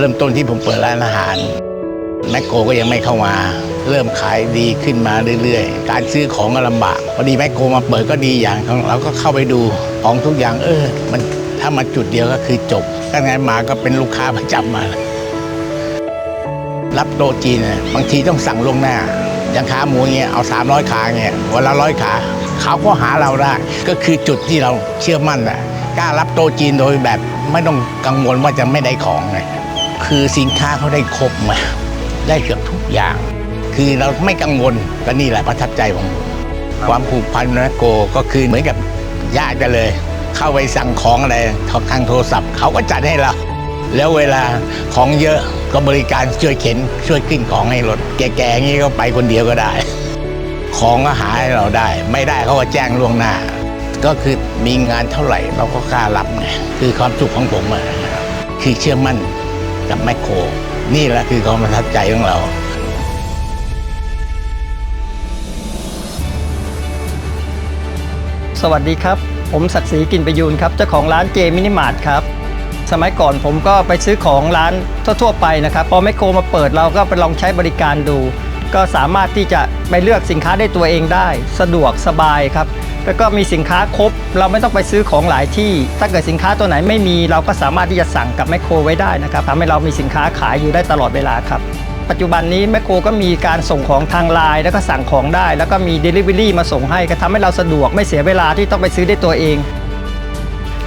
เริ่มต้นที่ผมเปิดร้านอาหารแมคโครก็ยังไม่เข้ามา เริ่มขายดีขึ้นมาเรื่อยๆ การซื้อของก็ลำบากพอดีแมคโครมาเปิดก็ดีอย่างของเราก็เข้าไปดูของทุกอย่างเออ มันถ้ามาจุดเดียวก็คือจบถ้าไงมาก็เป็นลูกค้าประจำมารับโต๊ะจีนบางทีต้องสั่งล่วงหน้า อย่างขาหมูเงี้ยเอา 300 ขาเงี้ยวันละร้อยขาเขาก็หาเราได้ ก็คือจุดที่เราเชื่อมั่นอะกล้ารับโต๊ะจีนโดยแบบไม่ต้องกังวลว่าจะไม่ได้ของไง คือสินค้าเขาได้ครบมาได้เกือบทุกอย่าง คือเราไม่กังวลก็นี่แหละประทับใจของผมความผูกพันนะโกก็คือเหมือนกับญาติกันเลย เข้าไปสั่งของอะไรทางโทรศัพท์เขาก็จัดให้เรา แล้วเวลาของเยอะก็บริการช่วยเข็นช่วยขึ้นของให้รถแก่ๆงี้ก็ไปคนเดียวก็ได้ ของก็หาให้เราได้ ไม่ได้เขาก็แจ้งล่วงหน้า ก็คือมีงานเท่าไหร่เราก็กล้ารับไงคือความสุขของผมอะคือเชื่อมั่น กับแมคโคร นี่แหละคือความประทับใจของเราสวัสดีครับ ผมศักดิ์ศรีกินประยูนครับเจ้าของร้านเจมินิมาร์ทครับ สมัยก่อนผมก็ไปซื้อของร้านทั่วๆไปนะครับ พอแมคโครมาเปิดเราก็ไปลองใช้บริการดู ก็สามารถที่จะไปเลือกสินค้าได้ตัวเองได้ สะดวกสบายครับ แล้วก็มีสินค้าครบ เราไม่ต้องไปซื้อของหลายที่ ถ้าเกิดสินค้าตัวไหนไม่มี เราก็สามารถที่จะสั่งกับแมคโครไว้ได้นะครับทำให้เรามีสินค้าขายอยู่ได้ตลอดเวลาครับ ปัจจุบันนี้แมคโครก็มีการส่งของทางไลน์แล้วก็สั่งของได้ แล้วก็มี Delivery มาส่งให้ก็ทำให้เราสะดวกไม่เสียเวลาที่ต้องไปซื้อได้ตัวเอง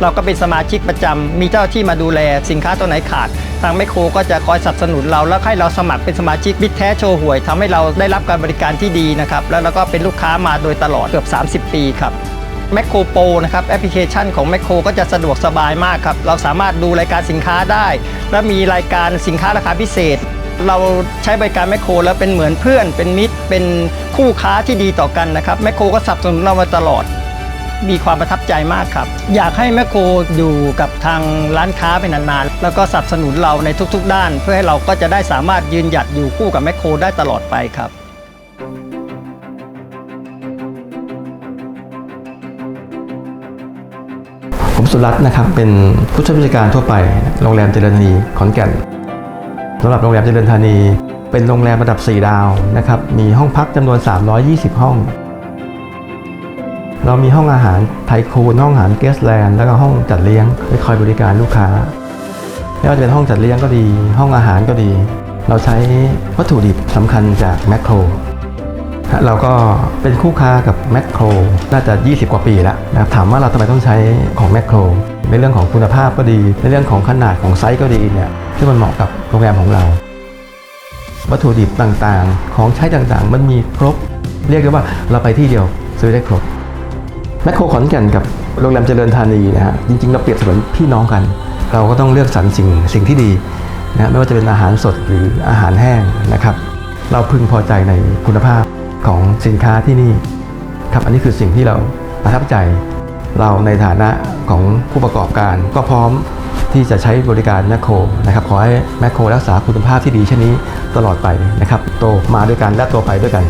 เราก็เป็นสมาชิกประจำมีเจ้าที่มาดูแลสินค้าตัวไหนขาด ทางแมคโครก็จะคอยสนับสนุนเราแล้วให้เราสมัครเป็นสมาชิกบิดแท้โชว์หวยทำให้เราได้รับการบริการที่ดีนะครับแล้วเราก็เป็นลูกค้ามาโดยตลอดเกือบ 30 ปีครับแมคโครโปรนะครับแอปพลิเคชันของแมคโครก็จะสะดวกสบายมากครับ เราสามารถดูรายการสินค้าได้ และมีรายการสินค้าราคาพิเศษ เราใช้บริการแมคโครแล้วเป็นเหมือนเพื่อน เป็นมิตร เป็นคู่ค้าที่ดีต่อกันนะครับแมคโครก็สนับสนุนเรามาตลอด มีความประทับใจมากครับ อยากให้แมคโครอยู่กับทางร้านค้าไปนานๆ แล้วก็สนับสนุนเราในทุกๆ ด้าน เพื่อให้เราก็จะได้สามารถยืนหยัดอยู่คู่กับแมคโครได้ตลอดไปครับผมสุรัตน์นะครับเป็นผู้ช่วยผู้จัดการทั่วไปโรงแรมเจริญธานีขอนแก่นสำหรับโรงแรมเจริญธานี เป็นโรงแรมระดับ 4 ดาวนะครับมีห้องพักจำนวน 320 ห้อง เรามีห้องอาหารไทยคูนห้องอาหารเกสแลนด์แล้วก็ห้องจัดเลี้ยงไว้คอยบริการลูกค้าไม่ว่าจะเป็นห้องจัดเลี้ยงก็ดี ห้องอาหารก็ดี เราใช้วัตถุดิบสำคัญจากแมคโครเราก็เป็นคู่ค้ากับแมคโครน่าจะ 20 กว่าปีแล้วนะถามว่าเราทำไมต้องใช้ของแมคโครในเรื่องของคุณภาพก็ดี ในเรื่องของขนาดของไซส์ก็ดีเนี่ยที่มันเหมาะกับโรงแรมของเรา วัตถุดิบต่างๆ ของใช้ต่างๆ มันมีครบ เรียกได้ว่าเราไปที่เดียวซื้อได้ครบ แมคโครขอนแก่นกับโรงแรมเจริญธานีนะฮะจริงๆ เราเปรียบเสมือนพี่น้องกัน เราก็ต้องเลือกสรรสิ่งสิ่งที่ดีนะไม่ว่าจะเป็นอาหารสดหรืออาหารแห้งนะครับ เราพึงพอใจในคุณภาพของสินค้าที่นี่ครับอันนี้คือสิ่งที่เราประทับใจ เราในฐานะของผู้ประกอบการก็พร้อมที่จะใช้บริการแมคโครนะครับขอให้แมคโครรักษาคุณภาพที่ดีเช่นนี้ตลอดไปนะครับโตมาด้วยกันและโตไปด้วยกัน